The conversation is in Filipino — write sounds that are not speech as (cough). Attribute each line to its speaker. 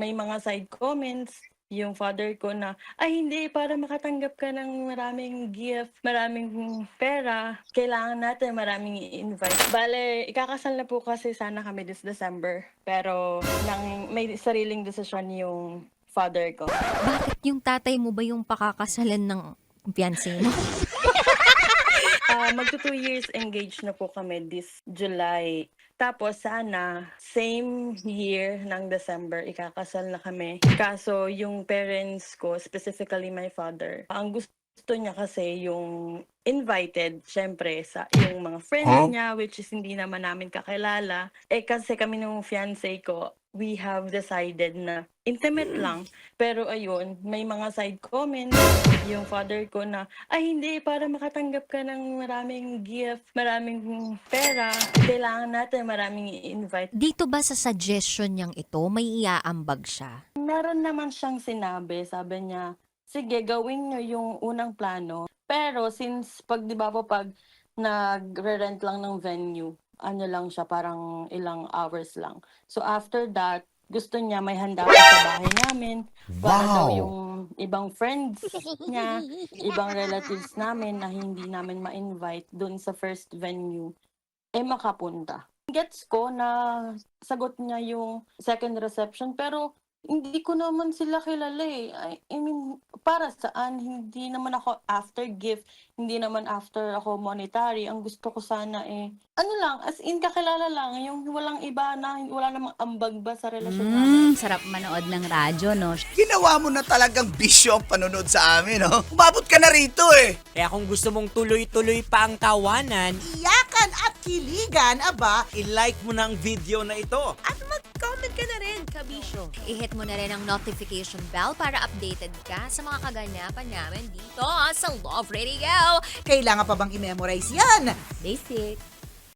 Speaker 1: may mga side comments yung father ko na, ay hindi, para makatanggap ka ng maraming gift, maraming pera, kailangan natin maraming i-invite. Bale, ikakasal na po kasi sana kami this December. Pero nang may sariling desisyon yung father ko.
Speaker 2: Bakit yung tatay mo ba yung pakakasalan ng fiancé mo? (laughs)
Speaker 1: Ah, magto two years engaged na po kami this July. Tapos sana, same year ng December, ikakasal na kami. Kaso yung parents ko, specifically my father, ang gusto niya kasi yung invited, syempre, sa yung mga friends niya, which is hindi naman namin kakilala. Eh kasi kami nung fiancé ko, we have decided na intimate lang. Pero ayun, may mga side comments yung father ko na, ay hindi, para makatanggap ka ng maraming gift, maraming pera, kailangan natin maraming i-invite.
Speaker 2: Dito ba sa suggestion niyang ito, may iaambag siya?
Speaker 1: Meron naman siyang sinabi, sabi niya, sige, gawin niyo yung unang plano. Pero since, pag di ba po, pag nagre-rent lang ng venue, ano lang siya, parang ilang hours lang. So after that, gusto niya may handa pa sa bahay namin para daw
Speaker 3: Wow.
Speaker 1: yung ibang friends niya, (laughs) ibang relatives namin na hindi namin ma-invite dun sa first venue, eh makapunta. Gets ko na sagot niya yung second reception pero hindi ko naman sila kilala eh. I, I mean, para saan? Hindi naman ako after gift, hindi naman after ako monetary. Ang gusto ko sana eh, ano lang, as in kakilala lang, yung walang iba na, wala namang ambag ba sa relasyon namin.
Speaker 4: Mm, sarap manood ng radyo, no?
Speaker 3: Ginawa mo na talagang bisyo ang panonood sa amin, no? Umabot ka na rito eh.
Speaker 5: Kaya kung gusto mong tuloy-tuloy pa ang tawanan,
Speaker 6: iyakan at kiligan, aba,
Speaker 5: i-like mo na ang video na ito.
Speaker 2: At mag-comment ka na rin, kabisyo. I-hit mo na rin ang notification bell para updated ka sa mga kaganapan namin dito sa Love Radio.
Speaker 6: kailangan pa bang i-memorize yan?
Speaker 2: Basic.